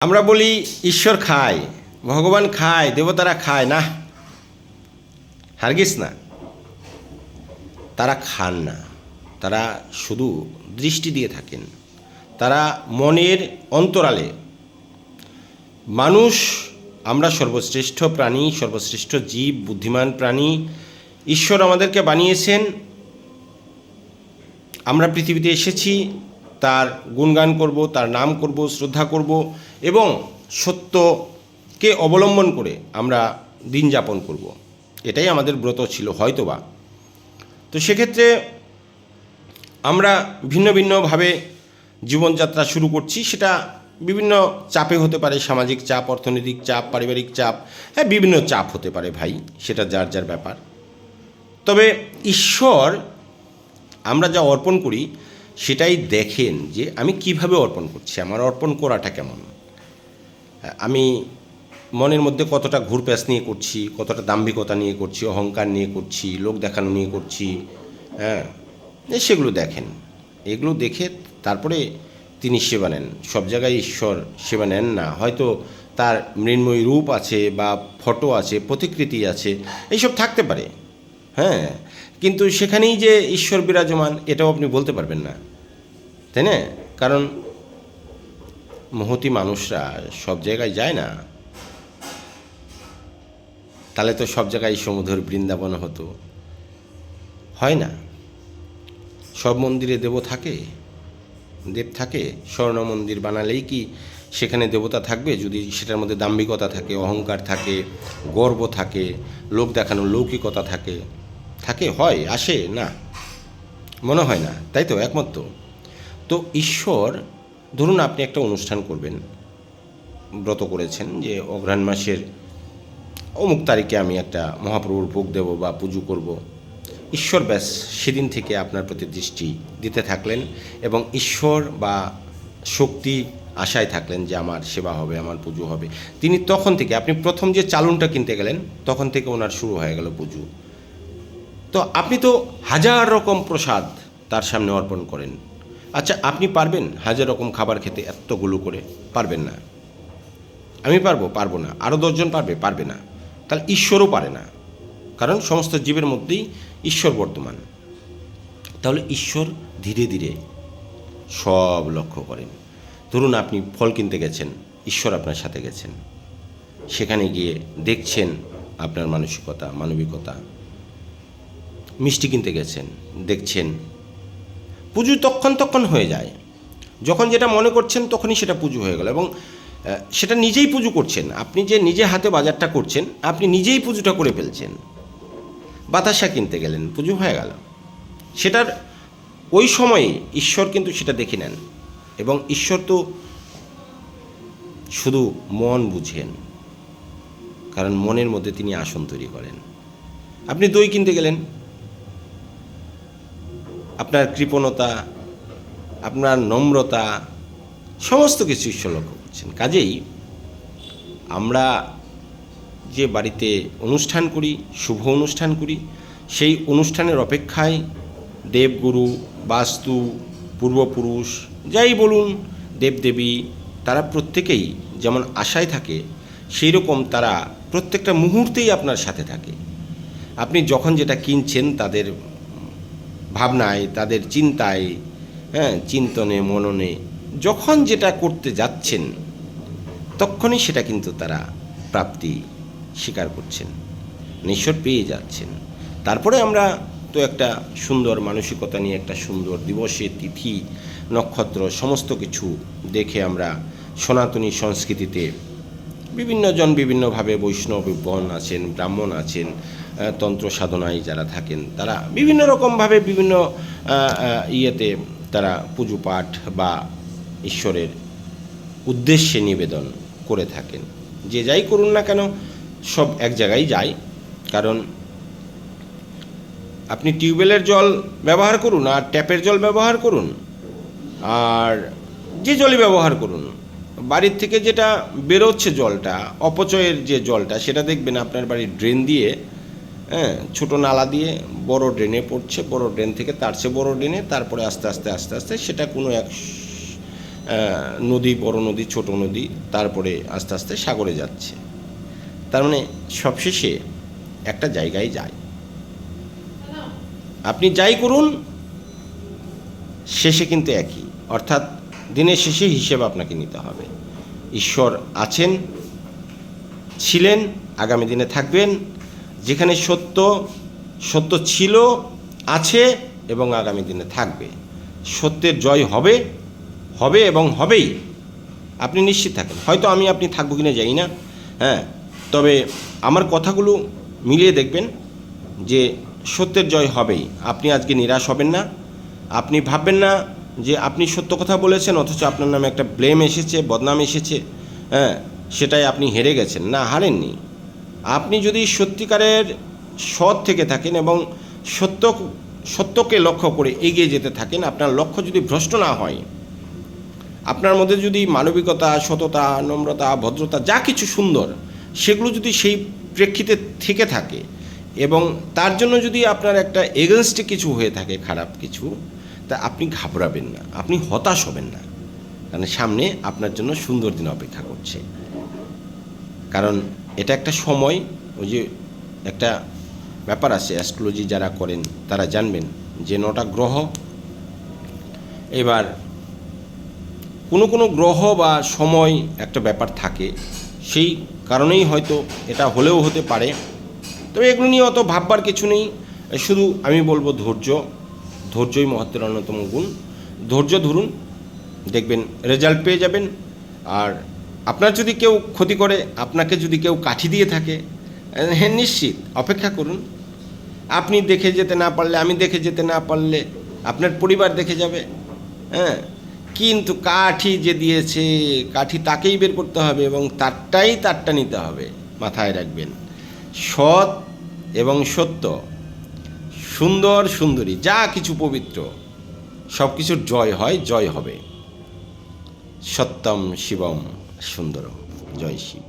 আমরা বলি, ঈশ্বর খায়, ভগবান খায়, দেবতারা খায় না হারগিস না। তারা খান না। তারা শুধু দৃষ্টি দিয়ে থাকেন। তারা মনের অন্তরালে। মানুষ, আমরা সর্বশ্রেষ্ঠ প্রাণী, সর্বশ্রেষ্ঠ জীব, বুদ্ধিমান প্রাণী, ঈশ্বর আমাদেরকে বানিয়েছেন। আমরা পৃথিবীতে এসেছি। তার গুণগান করব, তার নাম করব, শ্রদ্ধা করব এবং সত্যকে অবলম্বন করে আমরা দিন যাপন করব। এটাই আমাদের ব্রত ছিল, হয়তোবা। তো সেক্ষেত্রে আমরা ভিন্ন ভিন্নভাবে জীবনযাত্রা শুরু করছি, সেটা বিভিন্ন চাপে হতে পারে, সামাজিক চাপ, অর্থনৈতিক চাপ, পারিবারিক চাপ হ্যাঁ বিভিন্ন চাপ হতে পারে ভাই, সেটা যার যার ব্যাপার। তবে ঈশ্বর, আমরা যা অর্পণ করি সেটাই দেখেন যে আমি কীভাবে অর্পণ করছি, আমার অর্পণ করাটা কেমন? আমি মনের মধ্যে কতটা ঘুরপ্যাস নিয়ে করছি, কতটা দাম্ভিকতা নিয়ে করছি, অহংকার নিয়ে করছি, লোক দেখানো নিয়ে করছি হ্যাঁ? সেগুলো দেখেন। এগুলো দেখে তারপরে তিনি সেবা নেন। সব জায়গায় ঈশ্বর সেবা নেন না। হয়তো তার মৃন্ময়ী রূপ আছে বা ফটো আছে, প্রতিকৃতি আছে, এইসব থাকতে পারে। হ্যাঁ? কিন্তু সেখানেই যে ঈশ্বর বিরাজমান, এটাও আপনি বলতে পারবেন না। তাই না? কারণ মহতি মানুষরা সব জায়গায় যায় না। তাহলে তো সব জায়গায় সমুদ্র বৃন্দাবন হতো। হয় না? সব মন্দিরে দেব থাকে? দেব থাকে? স্বর্ণ মন্দির বানালেই কি সেখানে দেবতা থাকবে? যদি সেটার মধ্যে দাম্ভিকতা থাকে, অহংকার থাকে, গর্ব থাকে, লোক দেখানো লৌকিকতা থাকে থাকে, হয়, আসে, না। মনে হয় না। তাই তো, একমত তো ঈশ্বর, ধরুন আপনি একটা অনুষ্ঠান করবেন, ব্রত করেছেন যে অঘ্রাণ মাসের অমুক তারিখে আমি একটা মহাপ্রভুর ভোগ দেব বা পুজো করব। ঈশ্বর ব্যাস সেদিন থেকে আপনার প্রতি দৃষ্টি দিতে থাকলেন এবং ঈশ্বর বা শক্তি আশায় থাকলেন যে আমার সেবা হবে, আমার পুজো হবে। তিনি তখন থেকে, আপনি প্রথম যে চালুনটা কিনতে গেলেন, তখন থেকে ওনার শুরু হয়ে গেল পুজো। তো আপনি তো হাজার রকম প্রসাদ তার সামনে অর্পণ করেন। আচ্ছা আপনি পারবেন হাজার রকম খাবার খেতে এতগুলো করে? পারবেন না। আমি পারব? পারব না। আরও দশজন পারবে? পারবে না। তাহলে ঈশ্বরও পারে না। কারণ সমস্ত জীবের মধ্যেই ঈশ্বর বর্তমান। তাহলে ঈশ্বর ধীরে ধীরে সব লক্ষ্য করেন। ধরুন আপনি ফল কিনতে গেছেন, ঈশ্বর আপনার সাথে গেছেন। সেখানে গিয়ে দেখছেন আপনার মানসিকতা, মানবিকতা। মিষ্টি কিনতে গেছেন, দেখছেন পুজো তখন তখন হয়ে যায়। যখন যেটা মনে করছেন তখনই সেটা পুজো হয়ে গেল এবং সেটা নিজেই পুজো করছেন। আপনি যে নিজে হাতে বাজারটা করছেন, আপনি নিজেই পুজোটা করে ফেলছেন। বাতাসা কিনতে গেলেন, পুজো হয়ে গেল। সেটার ওই সময়ে ঈশ্বর কিন্তু সেটা দেখে নেন এবং ঈশ্বর তো শুধু মন বুঝেন, কারণ মনের মধ্যে তিনি আসন তৈরি করেন। আপনি দই কিনতে গেলেন আপনার কৃপণতা, আপনার নম্রতা, সমস্ত কিছু ঈশ্বর লক্ষ্য করছেন। কাজেই আমরা যে বাড়িতে অনুষ্ঠান করি, শুভ অনুষ্ঠান করি, সেই অনুষ্ঠানের অপেক্ষায় দেবগুরু, বাস্তু, পূর্বপুরুষ, যাই বলুন, দেবদেবী, তারা প্রত্যেকেই যেমন আশায় থাকে সেই রকম তারা প্রত্যেকটা মুহূর্তেই আপনার সাথে থাকে। আপনি যখন যেটা কিনছেন তাদের ভাবনায়, তাদের চিন্তায় হ্যাঁ চিন্তনে, মননে, যখন যেটা করতে যাচ্ছেন, তখনই সেটা কিন্তু তারা প্রাপ্তি স্বীকার করছেন ঈশ্বর পেয়ে যাচ্ছেন। তারপরে আমরা তো একটা সুন্দর মানসিকতা নিয়ে, একটা সুন্দর দিবসে তিথি, নক্ষত্র, সমস্ত কিছু দেখে আমরা সনাতনী সংস্কৃতিতে বিভিন্নজন বিভিন্নভাবে বৈষ্ণবগণ আছেন, ব্রাহ্মণ আছেন তন্ত্র সাধনায় যারা থাকেন, তারা বিভিন্ন রকমভাবে বিভিন্ন ইয়েতে তারা পুজো পাঠ বা ঈশ্বরের উদ্দেশ্যে নিবেদন করে থাকেন। যে যাই করুন না কেন, সব এক জায়গায় যায়। কারণ আপনি টিউবওয়েলের জল ব্যবহার করুন আর ট্যাপের জল ব্যবহার করুন। আর যে জলই ব্যবহার করুন বাড়ির থেকে যেটা বেরোচ্ছে জলটা, অপচয়ের যে জলটা, সেটা দেখবেন আপনার বাড়ির ড্রেন দিয়ে হ্যাঁ ছোটো নালা দিয়ে বড় ড্রেনে পড়ছে, বড় ড্রেন থেকে তার চেয়ে বড় ড্রেনে তারপরে আস্তে আস্তে আস্তে আস্তে সেটা কোনো এক নদী, বড় নদী, ছোট নদী, তারপরে আস্তে আস্তে সাগরে যাচ্ছে। তার মানে সবশেষে একটা জায়গায় যায়। আপনি যাই করুন, শেষে কিন্তু একই। অর্থাৎ দিনের শেষে হিসেব আপনাকে নিতে হবে। ঈশ্বর আছেন, ছিলেন, আগামী দিনে থাকবেন। যেখানে সত্য সত্য ছিল, আছে এবং আগামী দিনে থাকবে। সত্যের জয় হবে হবে এবং হবেই। আপনি নিশ্চিত থাকেন। হয়তো আমি, আপনি থাকব কিনা জানি না। হ্যাঁ তবে আমার কথাগুলো মিলিয়ে দেখবেন যে সত্যের জয় হবেই। আপনি আজকে নিরাশ হবেন না। আপনি ভাববেন না যে আপনি সত্য কথা বলেছেন, অথচ আপনার নামে একটা ব্লেম এসেছে, বদনাম এসেছে হ্যাঁ সেটাই আপনি হেরে গেছেন। না, হারেননি। আপনি যদি সত্যিকারের সৎ থেকে থাকেন এবং সত্য, সত্যকে লক্ষ্য করে এগিয়ে যেতে থাকেন, আপনার লক্ষ্য যদি ভ্রষ্ট না হয়, আপনার মধ্যে যদি মানবিকতা, সততা, নম্রতা, ভদ্রতা যা কিছু সুন্দর, সেগুলো যদি সেই প্রেক্ষিতে থেকে থাকে এবং তার জন্য যদি আপনার একটা এগেনস্টে কিছু হয়ে থাকে, খারাপ কিছু তা আপনি ঘাবড়াবেন না, আপনি হতাশ হবেন না। কারণ সামনে আপনার জন্য সুন্দর দিন অপেক্ষা করছে। কারণ এটা একটা সময়, ওই যে একটা ব্যাপার আছে অ্যাস্ট্রোলজি যারা করেন, তারা জানবেন যে নটা গ্রহ, এবার কোনো কোনো গ্রহ বা সময় একটা ব্যাপার থাকে, সেই কারণেই হয়তো এটা হলেও হতে পারে। তবে এগুলো নিয়ে অত ভাববার কিছু নেই, শুধু আমি বলব ধৈর্য। ধৈর্যই মহত্বের অন্যতম গুণ। ধৈর্য ধরুন, দেখবেন রেজাল্ট পেয়ে যাবেন। আর আপনার যদি কেউ ক্ষতি করে, আপনাকে যদি কেউ কাঠি দিয়ে থাকে হ্যাঁ নিশ্চিত, অপেক্ষা করুন। আপনি দেখে যেতে না পারলে, আমি দেখে যেতে না পারলে আপনার পরিবার দেখে যাবে। হ্যাঁ কিন্তু কাঠি যে দিয়েছে, কাঠি তাকেই বের করতে হবে এবং তারটাই তারটা নিতে হবে, মাথায় রাখবেন। সৎ এবং সত্য। সুন্দর, সুন্দরী, যা কিছু পবিত্র সব কিছুর জয় হয়, জয় হবে। সত্যম শিবম সুন্দরম, জয় শিব।